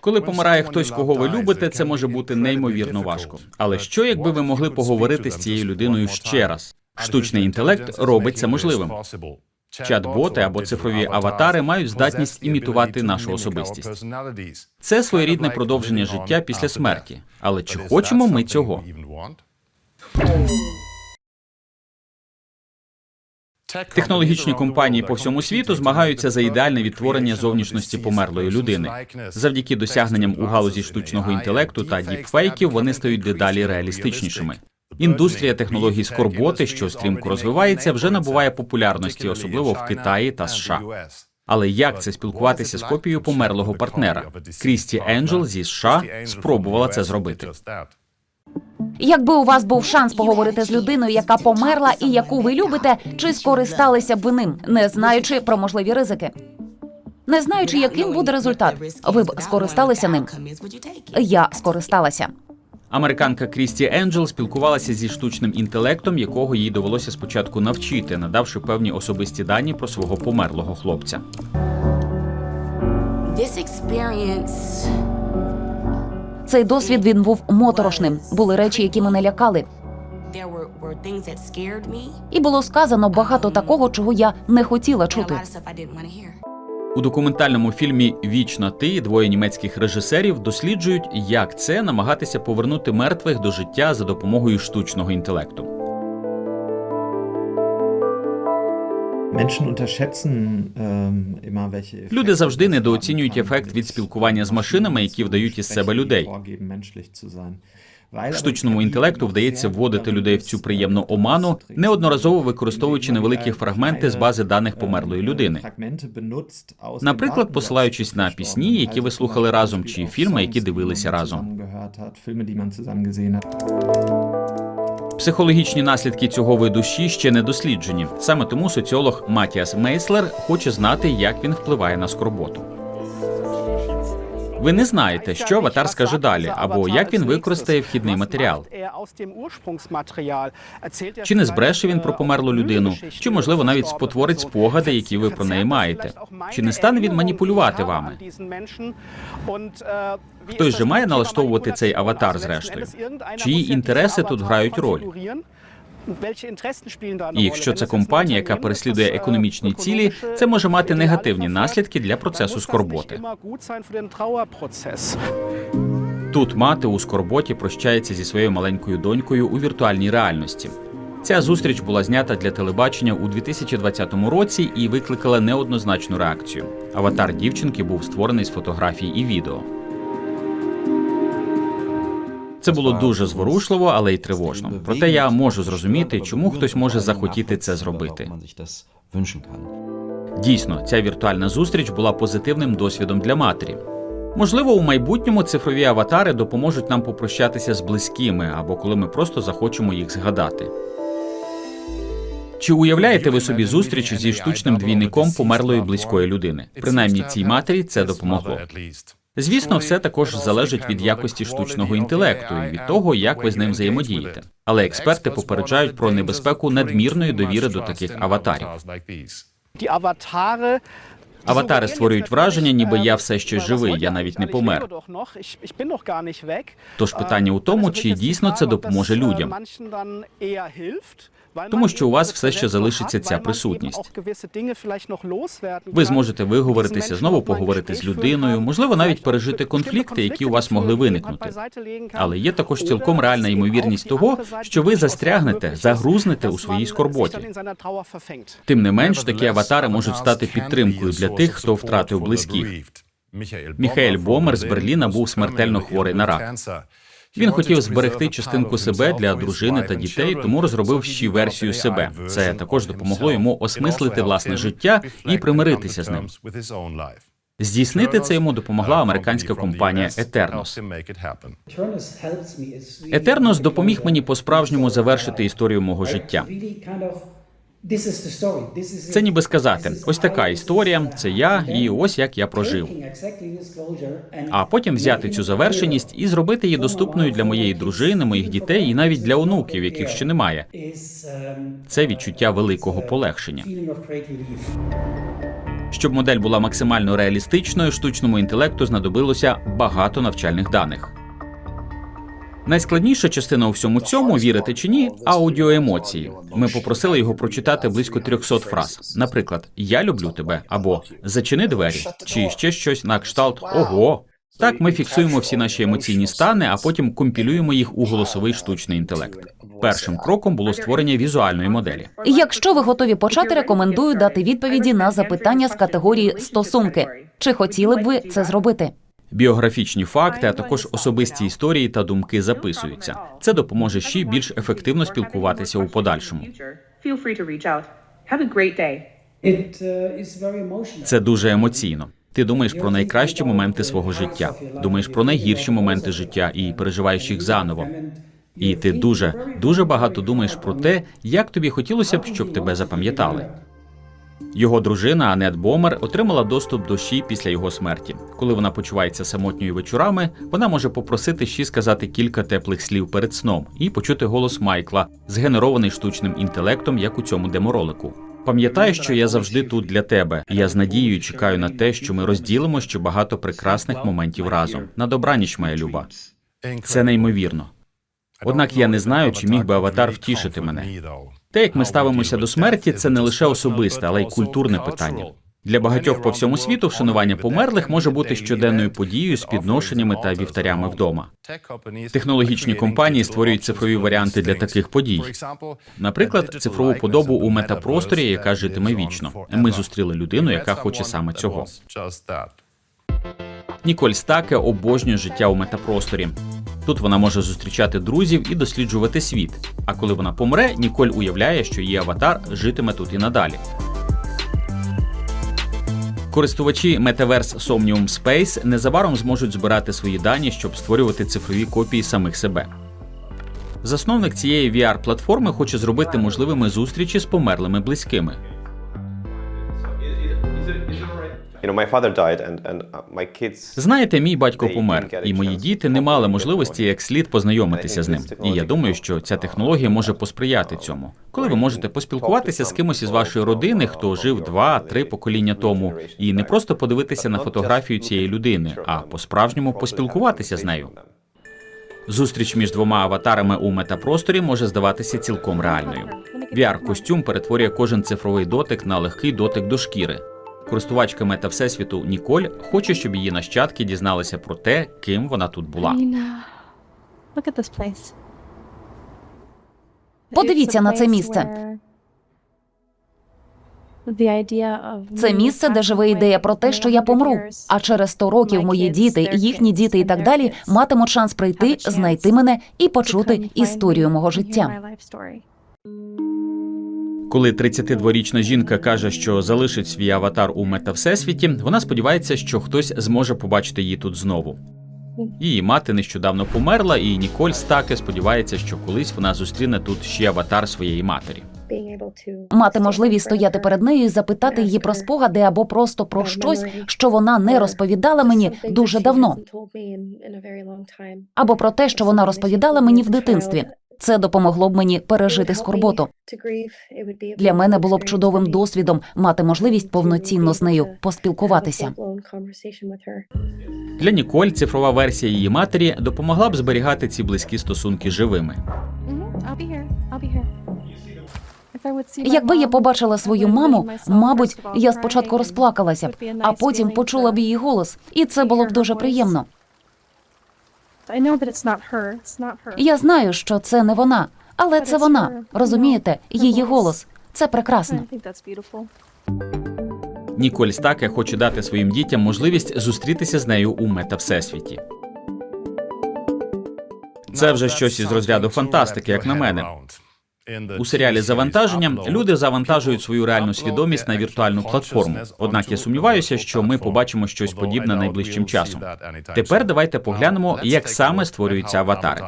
Коли помирає хтось, кого ви любите, це може бути неймовірно важко. Але що, якби ви могли поговорити з цією людиною ще раз? Штучний інтелект робить це можливим. Чат-боти або цифрові аватари мають здатність імітувати нашу особистість. Це своєрідне продовження життя після смерті. Але чи хочемо ми цього? Технологічні компанії по всьому світу змагаються за ідеальне відтворення зовнішності померлої людини. Завдяки досягненням у галузі штучного інтелекту та діпфейків вони стають дедалі реалістичнішими. Індустрія технологій скорботи, що стрімко розвивається, вже набуває популярності, особливо в Китаї та США. Але як це спілкуватися з копією померлого партнера? Крісті Енджел зі США спробувала це зробити. Якби у вас був шанс поговорити з людиною, яка померла і яку ви любите, чи скористалися б ви ним, не знаючи про можливі ризики? Не знаючи, яким буде результат, ви б скористалися ним. Я скористалася. Американка Крісті Енджел спілкувалася зі штучним інтелектом, якого їй довелося спочатку навчити, надавши певні особисті дані про свого померлого хлопця. This experience Цей досвід він був моторошним. Були речі, які мене лякали, і було сказано багато такого, чого я не хотіла чути. У документальному фільмі Вічна ти двоє німецьких режисерів досліджують, як це намагатися повернути мертвих до життя за допомогою штучного інтелекту. Люди завжди недооцінюють ефект від спілкування з машинами, які вдають із себе людей. Штучному інтелекту вдається вводити людей в цю приємну оману, неодноразово використовуючи невеликі фрагменти з бази даних померлої людини. Наприклад, посилаючись на пісні, які ви слухали разом, чи фільми, які дивилися разом. Психологічні наслідки цього виду щі ще не досліджені. Саме тому соціолог Матіас Мейслер хоче знати, як він впливає на скорботу. Ви не знаєте, що аватар скаже далі, або як він використає вхідний матеріал. Чи не збреше він про померлу людину, чи можливо навіть спотворить спогади, які ви про неї маєте? Чи не стане він маніпулювати вами? Хтось же має налаштовувати цей аватар зрештою. Чиї інтереси тут грають роль? Якщо це компанія, яка переслідує економічні цілі, це може мати негативні наслідки для процесу скорботи. Тут мати у скорботі прощається зі своєю маленькою донькою у віртуальній реальності. Ця зустріч була знята для телебачення у 2020 році і викликала неоднозначну реакцію. Аватар дівчинки був створений з фотографій і відео. Це було дуже зворушливо, але й тривожно. Проте я можу зрозуміти, чому хтось може захотіти це зробити. Дійсно, ця віртуальна зустріч була позитивним досвідом для матері. Можливо, у майбутньому цифрові аватари допоможуть нам попрощатися з близькими або коли ми просто захочемо їх згадати. Чи уявляєте ви собі зустріч зі штучним двійником померлої близької людини? Принаймні цій матері це допомогло. Звісно, все також залежить від якості штучного інтелекту і від того, як ви з ним взаємодієте. Але експерти попереджають про небезпеку надмірної довіри до таких аватарів. Аватари створюють враження, ніби я все ще живий, я навіть не помер. Тож питання у тому, чи дійсно це допоможе людям. Тому що у вас все ще залишиться ця присутність. Ви зможете виговоритися, знову поговорити з людиною, можливо, навіть пережити конфлікти, які у вас могли виникнути. Але є також цілком реальна ймовірність того, що ви застрягнете, загрузнете у своїй скорботі. Тим не менш, такі аватари можуть стати підтримкою для тих, хто втратив близьких. Міхаель Бомер з Берліна був смертельно хворий на рак. Він хотів зберегти частинку себе для дружини та дітей, тому розробив ще версію себе. Це також допомогло йому осмислити власне життя і примиритися з ним. Здійснити це йому допомогла американська компанія Eternos. Eternos допоміг мені по-справжньому завершити історію мого життя. Це ніби сказати, ось така історія, це я, і ось як я прожив. А потім взяти цю завершеність і зробити її доступною для моєї дружини, моїх дітей і навіть для онуків, яких ще немає. Це відчуття великого полегшення. Щоб модель була максимально реалістичною, штучному інтелекту знадобилося багато навчальних даних. Найскладніша частина у всьому цьому, вірите чи ні, аудіоемоції. Ми попросили його прочитати близько 300 фраз. Наприклад, Я люблю тебе або Зачини двері, чи ще щось на кшталт Ого. Так ми фіксуємо всі наші емоційні стани, а потім компілюємо їх у голосовий штучний інтелект. Першим кроком було створення візуальної моделі. Якщо ви готові почати, рекомендую дати відповіді на запитання з категорії стосунки. Чи хотіли б ви це зробити? Біографічні факти, а також особисті історії та думки записуються. Це допоможе ще більш ефективно спілкуватися у подальшому. Uh. Це дуже емоційно. Ти думаєш про найкращі моменти свого життя, думаєш про найгірші моменти життя і переживаєш їх заново. І ти дуже, дуже багато думаєш про те, як тобі хотілося б, щоб тебе запам'ятали. Його дружина Анет Бомер отримала доступ до після його смерті. Коли вона почувається самотньою вечорами, вона може попросити Ші сказати кілька теплих слів перед сном і почути голос Майкла, згенерований штучним інтелектом, як у цьому деморолику. Пам'ятай, що я завжди тут для тебе. Я з надією чекаю на те, що ми розділимо ще багато прекрасних моментів разом. На добраніч, моя люба. Це неймовірно. Однак я не знаю, чи міг би аватар втішити мене. Те, як ми ставимося до смерті, це не лише особисте, але й культурне питання. Для багатьох по всьому світу вшанування померлих може бути щоденною подією з підношеннями та вівтарями вдома. Технологічні компанії створюють цифрові варіанти для таких подій. Наприклад, цифрову подобу у метапросторі, яка житиме вічно. Ми зустріли людину, яка хоче саме цього. Ніколь Стаке обожнює життя у метапросторі. Тут вона може зустрічати друзів і досліджувати світ. А коли вона помре, Ніколь уявляє, що її аватар житиме тут і надалі. Користувачі Metaverse Somnium Space незабаром зможуть збирати свої дані, щоб створювати цифрові копії самих себе. Засновник цієї VR-платформи хоче зробити можливими зустрічі з померлими близькими. Знаєте, мій батько помер, і мої діти не мали можливості як слід познайомитися з ним. І я думаю, що ця технологія може посприяти цьому. Коли ви можете поспілкуватися з кимось із вашої родини, хто жив два-три покоління тому, і не просто подивитися на фотографію цієї людини, а по-справжньому поспілкуватися з нею. Зустріч між двома аватарами у метапросторі може здаватися цілком реальною. VR-костюм перетворює кожен цифровий дотик на легкий дотик до шкіри. Користувачка мета Всесвіту Ніколь хоче, щоб її нащадки дізналися про те, ким вона тут була. Подивіться на це місце. Це місце, де живе ідея про те, що я помру. А через 100 років мої діти, їхні діти і так далі матимуть шанс прийти, знайти мене і почути історію мого життя. Коли 32-річна жінка каже, що залишить свій аватар у мета Всесвіті, вона сподівається, що хтось зможе побачити її тут знову. Її мати нещодавно померла, і Ніколь Стаке сподівається, що колись вона зустріне тут ще аватар своєї матері. Мати можливість стояти перед нею і запитати її про спогади або просто про щось, що вона не розповідала мені дуже давно, або про те, що вона розповідала мені в дитинстві. Це допомогло б мені пережити скорботу. Для мене було б чудовим досвідом мати можливість повноцінно з нею поспілкуватися. Для Ніколь цифрова версія її матері допомогла б зберігати ці близькі стосунки живими. Якби я побачила свою маму, мабуть, я спочатку розплакалася б, а потім почула б її голос, і це було б дуже приємно. Я знаю, що це не вона, але це вона. Розумієте, її голос. Це прекрасно. Ніколь Стаке хоче дати своїм дітям можливість зустрітися з нею у мета Всесвіті. Це вже щось із розряду фантастики, як на мене. У серіалі Завантаження люди завантажують свою реальну свідомість на віртуальну платформу. Однак я сумніваюся, що ми побачимо щось подібне найближчим часом. Тепер давайте поглянемо, як саме створюються аватари.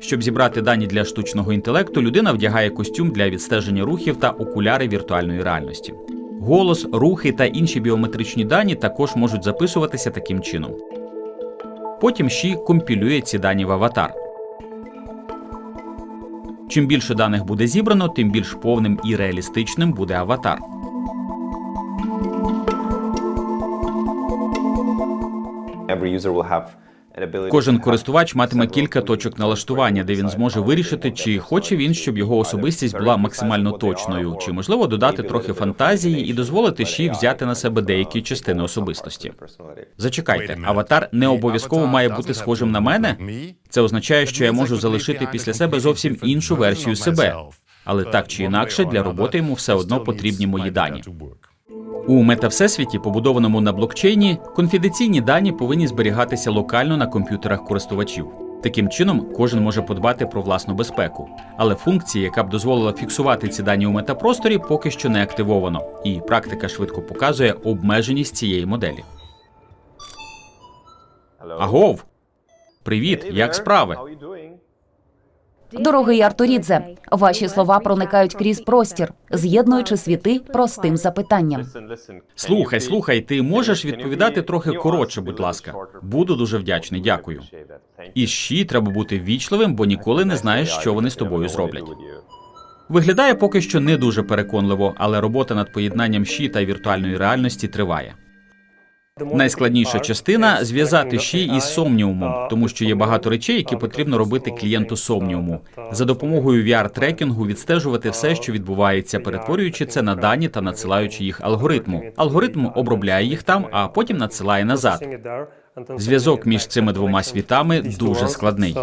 Щоб зібрати дані для штучного інтелекту, людина вдягає костюм для відстеження рухів та окуляри віртуальної реальності. Голос, рухи та інші біометричні дані також можуть записуватися таким чином. Потім Ші компілює ці дані в аватар. Чим більше даних буде зібрано, тим більш повним і реалістичним буде аватар. Every user will have Кожен користувач матиме кілька точок налаштування, де він зможе вирішити, чи хоче він, щоб його особистість була максимально точною, чи можливо додати трохи фантазії і дозволити щі взяти на себе деякі частини особистості. Зачекайте, аватар не обов'язково має бути схожим на мене. Це означає, що я можу залишити після себе зовсім іншу версію себе. Але так чи інакше, для роботи йому все одно потрібні мої дані. У метавсесвіті, побудованому на блокчейні, конфіденційні дані повинні зберігатися локально на комп'ютерах користувачів. Таким чином, кожен може подбати про власну безпеку. Але функція, яка б дозволила фіксувати ці дані у метапросторі, поки що не активовано, і практика швидко показує обмеженість цієї моделі. Агов! Привіт, як справи? Дорогий Артурідзе, ваші слова проникають крізь простір, з'єднуючи світи простим запитанням. Слухай, слухай, ти можеш відповідати трохи коротше, будь ласка. Буду дуже вдячний, дякую. І ще треба бути ввічливим, бо ніколи не знаєш, що вони з тобою зроблять. Виглядає поки що не дуже переконливо, але робота над поєднанням щі та віртуальної реальності триває. Найскладніша частина зв'язати щі із сомніумом, тому що є багато речей, які потрібно робити клієнту сомніуму. За допомогою VR-трекінгу відстежувати все, що відбувається, перетворюючи це на дані та надсилаючи їх алгоритму. Алгоритм обробляє їх там, а потім надсилає назад. Зв'язок між цими двома світами дуже складний.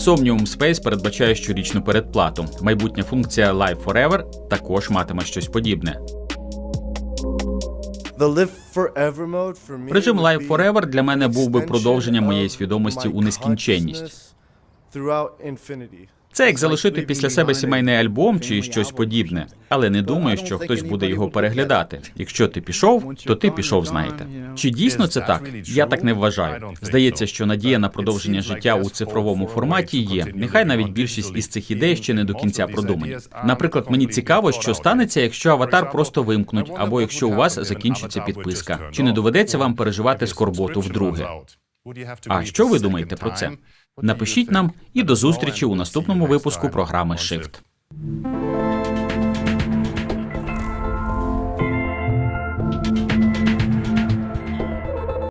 Somnium Space передбачає щорічну передплату. Майбутня функція Live Forever також матиме щось подібне. Режим Live Forever для мене був би продовженням моєї свідомості у нескінченність. Це як залишити після себе сімейний альбом чи щось подібне, але не думаю, що хтось буде його переглядати. Якщо ти пішов, то ти пішов, знаєте. Чи дійсно це так? Я так не вважаю. Здається, що надія на продовження життя у цифровому форматі є. Нехай навіть більшість із цих ідей ще не до кінця продумані. Наприклад, мені цікаво, що станеться, якщо аватар просто вимкнуть, або якщо у вас закінчиться підписка. Чи не доведеться вам переживати скорботу вдруге? А що ви думаєте про це? Напишіть нам і до зустрічі у наступному випуску програми Shift.